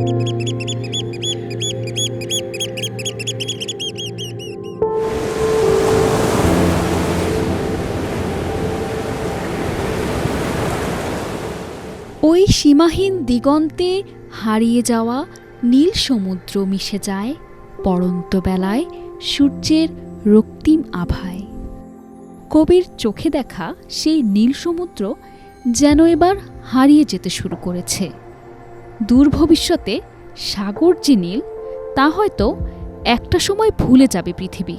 ওই সীমাহীন দিগন্তে হারিয়ে যাওয়া নীল সমুদ্র মিশে যায় পড়ন্ত বেলায় সূর্যের রক্তিম আভায়। কবির চোখে দেখা সেই নীল সমুদ্র যেন এবার হারিয়ে যেতে শুরু করেছে। দূর ভবিষ্যতে সাগর যে নীল, তা হয়তো একটা সময় ভুলে যাবে পৃথিবী।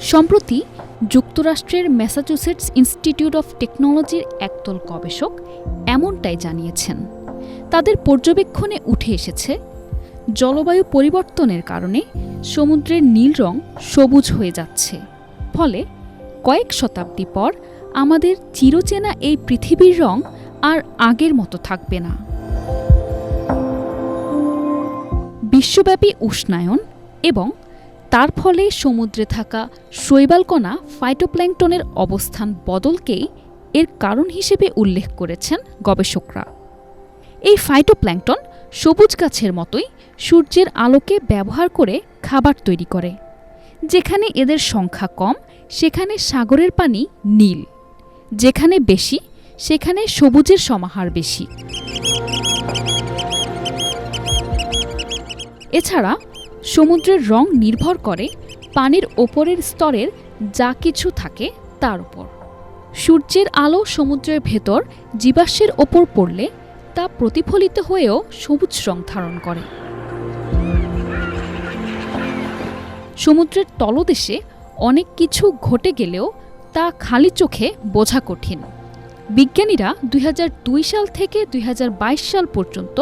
সম্প্রতি যুক্তরাষ্ট্রের ম্যাসাচুসেটস ইনস্টিটিউট অফ টেকনোলজির একদল গবেষক এমনটাই জানিয়েছেন। তাদের পর্যবেক্ষণে উঠে এসেছে, জলবায়ু পরিবর্তনের কারণে সমুদ্রের নীল রং সবুজ হয়ে যাচ্ছে। ফলে কয়েক শতাব্দী পর আমাদের চিরচেনা এই পৃথিবীর রং আর আগের মতো থাকবে না। বিশ্বব্যাপী উষ্ণায়ন এবং তার ফলে সমুদ্রে থাকা শৈবালকণা ফাইটোপ্ল্যাঙ্কটনের অবস্থান বদলকেই এর কারণ হিসেবে উল্লেখ করেছেন গবেষকরা। এই ফাইটোপ্ল্যাঙ্কটন সবুজ গাছের মতোই সূর্যের আলোকে ব্যবহার করে খাবার তৈরি করে, যেখানে এদের সংখ্যা কম, সেখানে সাগরের পানি নীল। যেখানে বেশি, সেখানে সবুজের সমাহার বেশি। এছাড়া, সমুদ্রের রং নির্ভর করে পানির ওপরের স্তরের যা কিছু থাকে তার উপর। সূর্যের আলো সমুদ্রের ভেতর জীবাশ্মের ওপর পড়লে তা প্রতিফলিত হয়েও সবুজ রং ধারণ করে। সমুদ্রের তলদেশে অনেক কিছু ঘটে গেলেও তা খালি চোখে বোঝা কঠিন। বিজ্ঞানীরা দুই হাজার দুই সাল থেকে দুই হাজার বাইশ সাল পর্যন্ত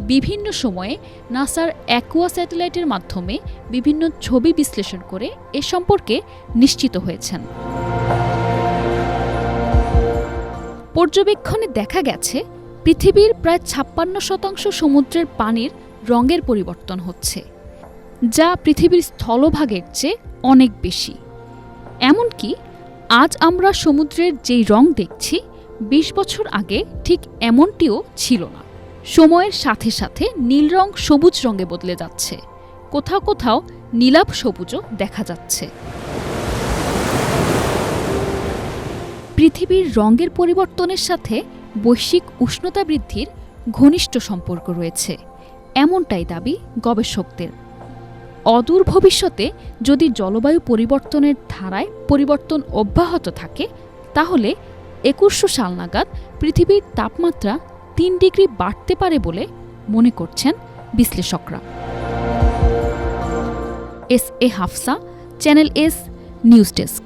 বিভিন্ন সময়ে নাসার অ্যাকুয়া স্যাটেলাইটের মাধ্যমে বিভিন্ন ছবি বিশ্লেষণ করে এ সম্পর্কে নিশ্চিত হয়েছেন। পর্যবেক্ষণে দেখা গেছে, পৃথিবীর প্রায় ছাপ্পান্ন শতাংশ সমুদ্রের পানির রঙের পরিবর্তন হচ্ছে, যা পৃথিবীর স্থলভাগের চেয়ে অনেক বেশি। এমনকি আজ আমরা সমুদ্রের যেই রং দেখছি, বিশ বছর আগে ঠিক এমনটিও ছিল না। সময়ের সাথে সাথে নীল রং সবুজ রঙে বদলে যাচ্ছে। কোথাও কোথাও নীলাভ সবুজও দেখা যাচ্ছে। পৃথিবীর রঙের পরিবর্তনের সাথে বৈশ্বিক উষ্ণতা বৃদ্ধির ঘনিষ্ঠ সম্পর্ক রয়েছে। এমনটাই দাবি গবেষকদের। অদূর ভবিষ্যতে যদি জলবায়ু পরিবর্তনের ধারায় পরিবর্তন অব্যাহত থাকে, তাহলে একুশশো সাল নাগাদ পৃথিবীর তাপমাত্রা তিন ডিগ্রি বাড়তে পারে বলে মনে করছেন বিশ্লেষকরা। S A Hafsa, channel S, news desk.